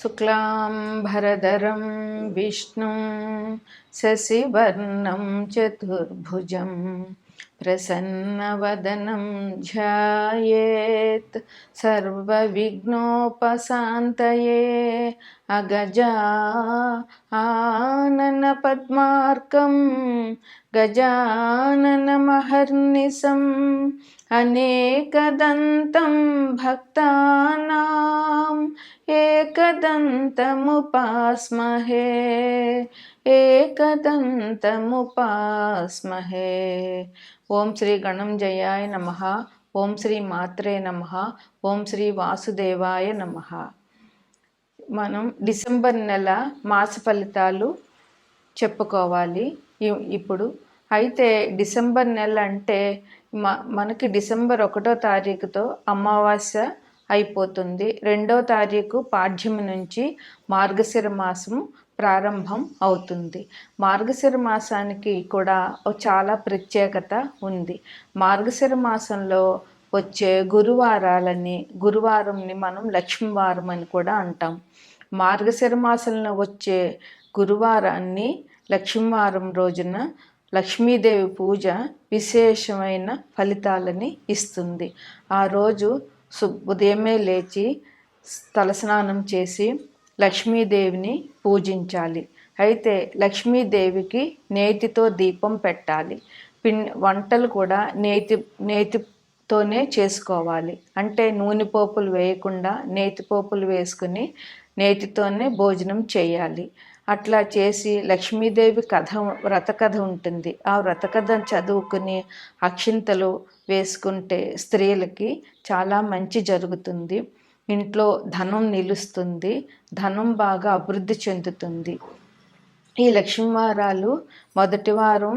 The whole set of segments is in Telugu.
शुक्लाम्भरधरं विष्णुं शशिवर्णं चतुर्भुजं प्रसन्नवदनं ध्यायेत् सर्वविघ्नोपशान्तये अगजा आननपद्मार्कं गजाननमहर्निशम् अनेकदन्तं भक्तानाम् एकदन्तमुपास्महे ఏకదంతముపాస్మహే. ఓం శ్రీ గణంజయాయ నమ. ఓం శ్రీ మాత్రే నమ. ఓం శ్రీ వాసుదేవాయ నమ. మనం డిసెంబర్ నెల మాస ఫలితాలు చెప్పుకోవాలి. ఇప్పుడు అయితే డిసెంబర్ నెల అంటే మనకి డిసెంబర్ ఒకటో తారీఖుతో అమావాస్య అయిపోతుంది. రెండో తారీఖు పాఠ్యము నుంచి మార్గశిర మాసం ప్రారంభం అవుతుంది. మార్గశిర మాసానికి కూడా చాలా ప్రత్యేకత ఉంది. మార్గశిర మాసంలో వచ్చే గురువారాలని గురువారంని మనం లక్ష్మీవారం అని కూడా అంటాం. మార్గశిర మాసంలో వచ్చే గురువారాన్ని లక్ష్మీవారం రోజున లక్ష్మీదేవి పూజ విశేషమైన ఫలితాలని ఇస్తుంది. ఆ రోజు సు ఉదయమే లేచి తలస్నానం చేసి లక్ష్మీదేవిని పూజించాలి. అయితే లక్ష్మీదేవికి నేతితో దీపం పెట్టాలి. పిన్ వంటలు కూడా నేతి నేతితోనే చేసుకోవాలి. అంటే నూనె పోపులు వేయకుండా నేతి పోపులు వేసుకుని నేతితోనే భోజనం చేయాలి. అట్లా చేసి లక్ష్మీదేవి కథ వ్రత కథ ఉంటుంది. ఆ వ్రత కథ చదువుకుని అక్షింతలు వేసుకుంటే స్త్రీలకి చాలా మంచి జరుగుతుంది. ఇంట్లో ధనం నిలుస్తుంది ధనం బాగా అభివృద్ధి చెందుతుంది. ఈ లక్ష్మీవారాలు మొదటి వారం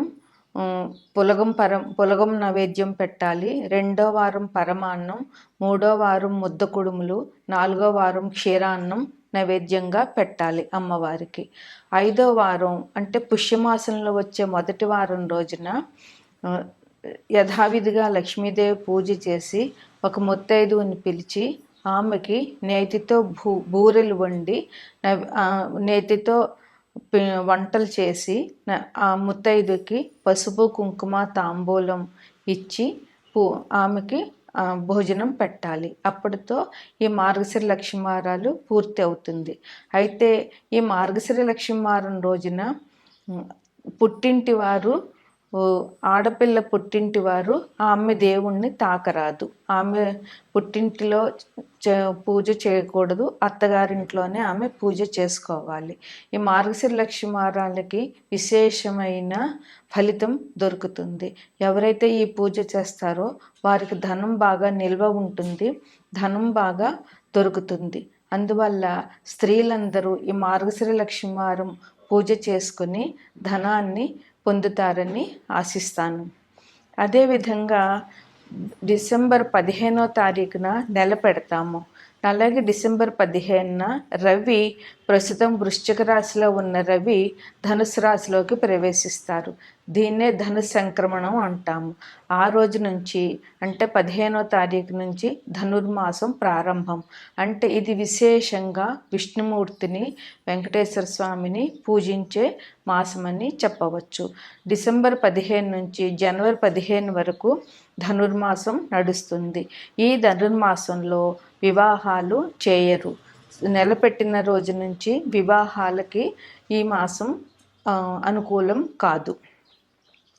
పులగం పరం పులగం నైవేద్యం పెట్టాలి. రెండో వారం పరమాన్నం మూడో వారం ముద్ద కుడుములు నాలుగో వారం క్షీరాన్నం నైవేద్యంగా పెట్టాలి అమ్మవారికి. ఐదో వారం అంటే పుష్యమాసంలో వచ్చే మొదటి వారం రోజున యథావిధిగా లక్ష్మీదేవి పూజ చేసి ఒక ముత్తైదువుని పిలిచి ఆమెకి నేతితో భూ బూరెలు వండి నేతితో వంటలు చేసి ఆ ముత్తైదుకి పసుపు కుంకుమ తాంబూలం ఇచ్చి పూ ఆమెకి భోజనం పెట్టాలి. అప్పటితో ఈ మార్గశిర లక్ష్మీవారాలు పూర్తి అవుతుంది. అయితే ఈ మార్గశిర లక్ష్మీవారం రోజున పుట్టింటి వారు ఆడపిల్ల పుట్టింటి వారు ఆమె దేవుణ్ణి తాకరాదు. ఆమె పుట్టింటిలో పూజ చేయకూడదు. అత్తగారింట్లోనే ఆమె పూజ చేసుకోవాలి. ఈ మార్గశిర లక్ష్మీవారాలకి విశేషమైన ఫలితం దొరుకుతుంది. ఎవరైతే ఈ పూజ చేస్తారో వారికి ధనం బాగా నిల్వ ఉంటుంది. ధనం బాగా దొరుకుతుంది. అందువల్ల స్త్రీలందరూ ఈ మార్గశిర లక్ష్మీవారం పూజ చేసుకుని ధనాన్ని పొందుతారని ఆశిస్తాను. అదేవిధంగా డిసెంబర్ పదిహేనో తారీఖున నెల పెడతాము. అలాగే డిసెంబర్ పదిహేనున రవి ప్రస్తుతం వృశ్చిక రాశిలో ఉన్న రవి ధనుసు రాశిలోకి ప్రవేశిస్తారు. దీన్నే ధను సంక్రమణం అంటాము. ఆ రోజు నుంచి అంటే పదిహేనో తారీఖు నుంచి ధనుర్మాసం ప్రారంభం. అంటే ఇది విశేషంగా విష్ణుమూర్తిని వెంకటేశ్వర స్వామిని పూజించే మాసమని చెప్పవచ్చు. డిసెంబర్ పదిహేను నుంచి జనవరి పదిహేను వరకు ధనుర్మాసం నడుస్తుంది. ఈ ధనుర్మాసంలో వివాహాలు చేయరు. నెలపెట్టిన రోజు నుంచి వివాహాలకి ఈ మాసం అనుకూలం కాదు.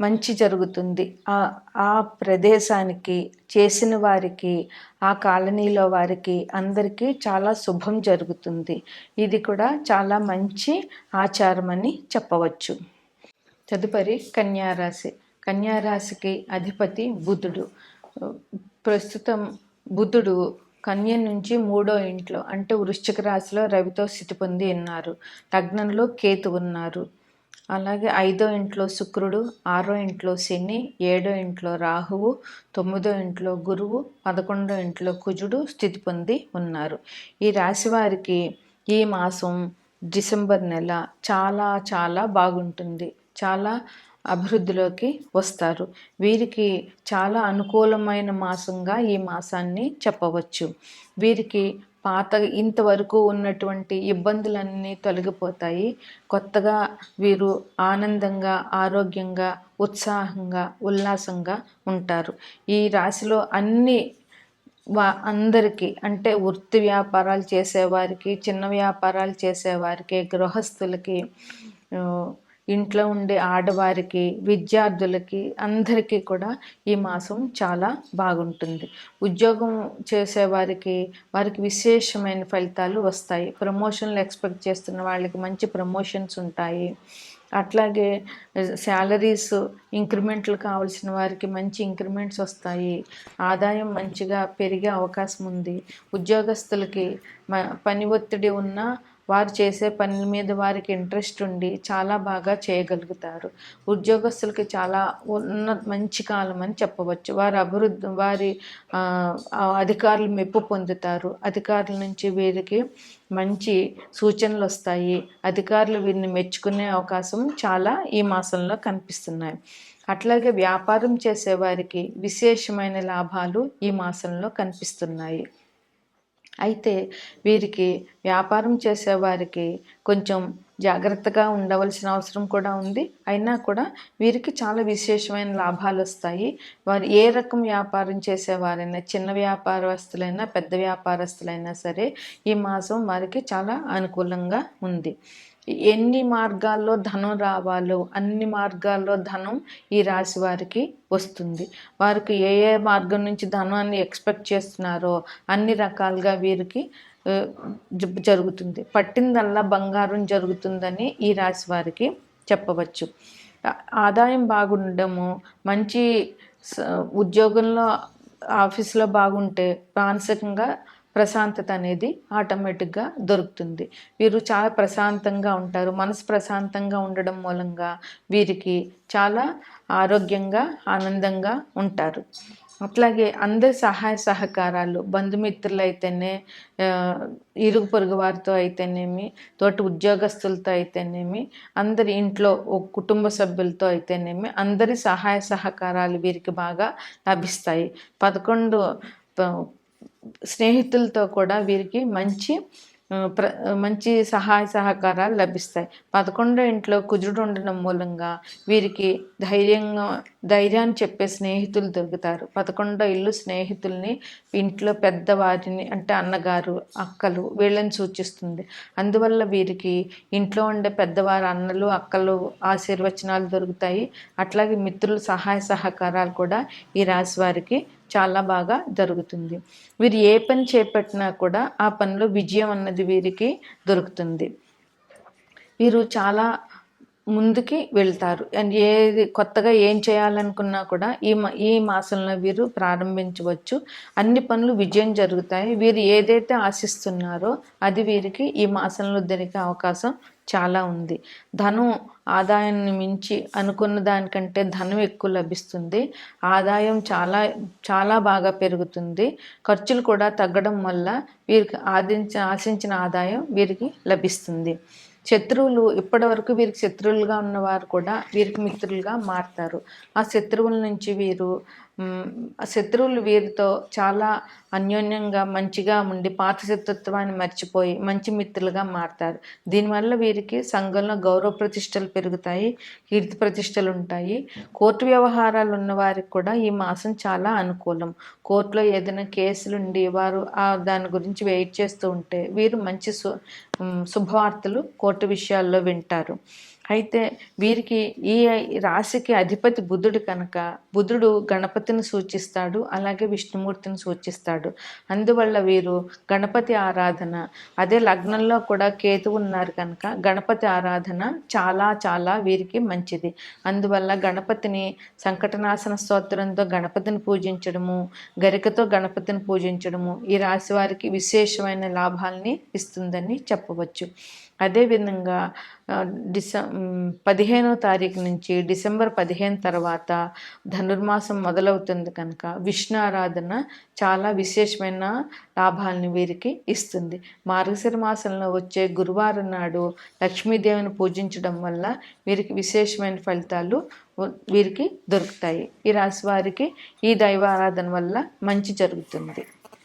మంచి జరుగుతుంది. ఆ ఆ ప్రదేశానికి చేసిన వారికి ఆ కాలనీలో వారికి అందరికీ చాలా శుభం జరుగుతుంది. ఇది కూడా చాలా మంచి ఆచారం అని చెప్పవచ్చు. తదుపరి కన్యారాశి. కన్యారాశికి అధిపతి బుధుడు. ప్రస్తుతం బుధుడు కన్య నుంచి మూడో ఇంట్లో అంటే వృశ్చిక రాశిలో రవితో స్థితి పొంది ఉన్నారు. లగ్నంలో కేతు ఉన్నారు. అలాగే ఐదో ఇంట్లో శుక్రుడు ఆరో ఇంట్లో శని ఏడో ఇంట్లో రాహువు తొమ్మిదో ఇంట్లో గురువు పదకొండో ఇంట్లో కుజుడు స్థితి పొంది ఉన్నారు. ఈ రాశి వారికి ఈ మాసం డిసెంబర్ నెల చాలా చాలా బాగుంటుంది. చాలా అభివృద్ధిలోకి వస్తారు. వీరికి చాలా అనుకూలమైన మాసంగా ఈ మాసాన్ని చెప్పవచ్చు. వీరికి పాత ఇంతవరకు ఉన్నటువంటి ఇబ్బందులన్నీ తొలగిపోతాయి. కొత్తగా వీరు ఆనందంగా ఆరోగ్యంగా ఉత్సాహంగా ఉల్లాసంగా ఉంటారు. ఈ రాశిలో అన్ని వా అందరికీ అంటే వృత్తి వ్యాపారాలు చేసేవారికి చిన్న వ్యాపారాలు చేసేవారికి గృహస్థులకి ఇంట్లో ఉండే ఆడవారికి విద్యార్థులకి అందరికీ కూడా ఈ మాసం చాలా బాగుంటుంది. ఉద్యోగం చేసేవారికి వారికి విశేషమైన ఫలితాలు వస్తాయి. ప్రమోషన్లు ఎక్స్పెక్ట్ చేస్తున్న వాళ్ళకి మంచి ప్రమోషన్స్ ఉంటాయి. అట్లాగే శాలరీస్ ఇంక్రిమెంట్లు కావాల్సిన వారికి మంచి ఇంక్రిమెంట్స్ వస్తాయి. ఆదాయం మంచిగా పెరిగే అవకాశం ఉంది. ఉద్యోగస్తులకి పని ఒత్తిడి ఉన్న వారు చేసే పనుల మీద వారికి ఇంట్రెస్ట్ ఉండి చాలా బాగా చేయగలుగుతారు. ఉద్యోగస్తులకి చాలా ఉన్న మంచి కాలం అని చెప్పవచ్చు. వారి అభివృద్ధి వారి అధికారులు మెప్పు పొందుతారు. అధికారుల నుంచి వీరికి మంచి సూచనలు వస్తాయి. అధికారులు వీరిని మెచ్చుకునే అవకాశం చాలా ఈ మాసంలో కనిపిస్తున్నాయి. అట్లాగే వ్యాపారం చేసేవారికి విశేషమైన లాభాలు ఈ మాసంలో కనిపిస్తున్నాయి. అయితే వీరికి వ్యాపారం చేసేవారికి కొంచెం జాగ్రత్తగా ఉండవలసిన అవసరం కూడా ఉంది. అయినా కూడా వీరికి చాలా విశేషమైన లాభాలు వస్తాయి. వారు ఏ రకం వ్యాపారం చేసేవారైనా చిన్న వ్యాపారస్తులైనా పెద్ద వ్యాపారస్తులైనా సరే ఈ మాసం వారికి చాలా అనుకూలంగా ఉంది. ఎన్ని మార్గాల్లో ధనం రావాలో అన్ని మార్గాల్లో ధనం ఈ రాశి వారికి వస్తుంది. వారికి ఏ ఏ మార్గం నుంచి ధనాన్ని ఎక్స్పెక్ట్ చేస్తున్నారో అన్ని రకాలుగా వీరికి జరుగుతుంది. పట్టిందల్లా బంగారం జరుగుతుందని ఈ రాశి వారికి చెప్పవచ్చు. ఆదాయం బాగుండడము మంచి ఉద్యోగంలో ఆఫీస్లో బాగుంటే మానసికంగా ప్రశాంతత అనేది ఆటోమేటిక్గా దొరుకుతుంది. వీరు చాలా ప్రశాంతంగా ఉంటారు. మనసు ప్రశాంతంగా ఉండడం మూలంగా వీరికి చాలా ఆరోగ్యంగా ఆనందంగా ఉంటారు. అట్లాగే అందరి సహాయ సహకారాలు బంధుమిత్రులు అయితేనే ఇరుగు పొరుగు వారితో అయితేనేమి తోటి ఉద్యోగస్తులతో అయితేనేమి అందరి ఇంట్లో కుటుంబ సభ్యులతో అయితేనేమి అందరి సహాయ సహకారాలు వీరికి బాగా లభిస్తాయి. పదకొండు స్నేహితులతో కూడా వీరికి మంచి ప్ర మంచి సహాయ సహకారాలు లభిస్తాయి. పదకొండో ఇంట్లో కుజుడు ఉండడం మూలంగా వీరికి ధైర్యంగా ధైర్యాన్ని చెప్పే స్నేహితులు దొరుకుతారు. పదకొండో ఇల్లు స్నేహితుల్ని ఇంట్లో పెద్దవారిని అంటే అన్నగారు అక్కలు వీళ్ళని సూచిస్తుంది. అందువల్ల వీరికి ఇంట్లో ఉండే పెద్దవారు అన్నలు అక్కలు ఆశీర్వచనాలు దొరుకుతాయి. అట్లాగే మిత్రుల సహాయ సహకారాలు కూడా ఈ రాశి వారికి చాలా బాగా జరుగుతుంది. వీరు ఏ పని చేపట్టినా కూడా ఆ పనిలో విజయం అన్నది వీరికి దొరుకుతుంది. వీరు చాలా ముందుకి వెళ్తారు. అండ్ ఏది కొత్తగా ఏం చేయాలనుకున్నా కూడా ఈ ఈ మాసంలో వీరు ప్రారంభించవచ్చు. అన్ని పనులు విజయం జరుగుతాయి. వీరు ఏదైతే ఆశిస్తున్నారో అది వీరికి ఈ మాసంలో దొరికే అవకాశం చాలా ఉంది. ధనం ఆదాయాన్ని మించి అనుకున్న దానికంటే ధనం ఎక్కువ లభిస్తుంది. ఆదాయం చాలా చాలా బాగా పెరుగుతుంది. ఖర్చులు కూడా తగ్గడం వల్ల వీరికి ఆదించ ఆశించిన ఆదాయం వీరికి లభిస్తుంది. శత్రువులు ఇప్పటి వరకు వీరికి శత్రువులుగా ఉన్నవారు కూడా వీరికి మిత్రులుగా మారుతారు. ఆ శత్రువుల నుంచి వీరు శత్రువులు వీరితో చాలా అన్యోన్యంగా మంచిగా ఉండి పాత శత్రుత్వాన్ని మర్చిపోయి మంచి మిత్రులుగా మారుతారు. దీనివల్ల వీరికి సంఘంలో గౌరవ ప్రతిష్టలు పెరుగుతాయి కీర్తి ప్రతిష్టలు ఉంటాయి. కోర్టు వ్యవహారాలు ఉన్న వారికి కూడా ఈ మాసం చాలా అనుకూలం. కోర్టులో ఏదైనా కేసులు ఉండి వారు దాని గురించి వెయిట్ చేస్తూ ఉంటే వీరు మంచి సు శుభవార్తలు కోర్టు విషయాల్లో వింటారు. అయితే వీరికి ఈ రాశికి అధిపతి బుద్ధుడు కనుక బుద్ధుడు గణపతిని సూచిస్తాడు అలాగే విష్ణుమూర్తిని సూచిస్తాడు. అందువల్ల వీరు గణపతి ఆరాధన అదే లగ్నంలో కూడా కేతు ఉన్నారు కనుక గణపతి ఆరాధన చాలా చాలా వీరికి మంచిది. అందువల్ల గణపతిని సంకటనాశన స్తోత్రంతో గణపతిని పూజించడము గరికతో గణపతిని పూజించడము ఈ రాశి వారికి విశేషమైన లాభాల్ని ఇస్తుందని చెప్పవచ్చు. అదేవిధంగా ఆ, డిస పదిహేనవ పదిహేనో తారీఖు నుంచి డిసెంబర్ పదిహేను తర్వాత ధనుర్మాసం మొదలవుతుంది కనుక విష్ణు ఆరాధన చాలా విశేషమైన లాభాలను వీరికి ఇస్తుంది. మార్గశిర మాసంలో వచ్చే గురువారం నాడు లక్ష్మీదేవిని పూజించడం వల్ల వీరికి విశేషమైన ఫలితాలు వీరికి దొరుకుతాయి. ఈ రాశి వారికి ఈ దైవ ఆరాధన వల్ల మంచి జరుగుతుంది.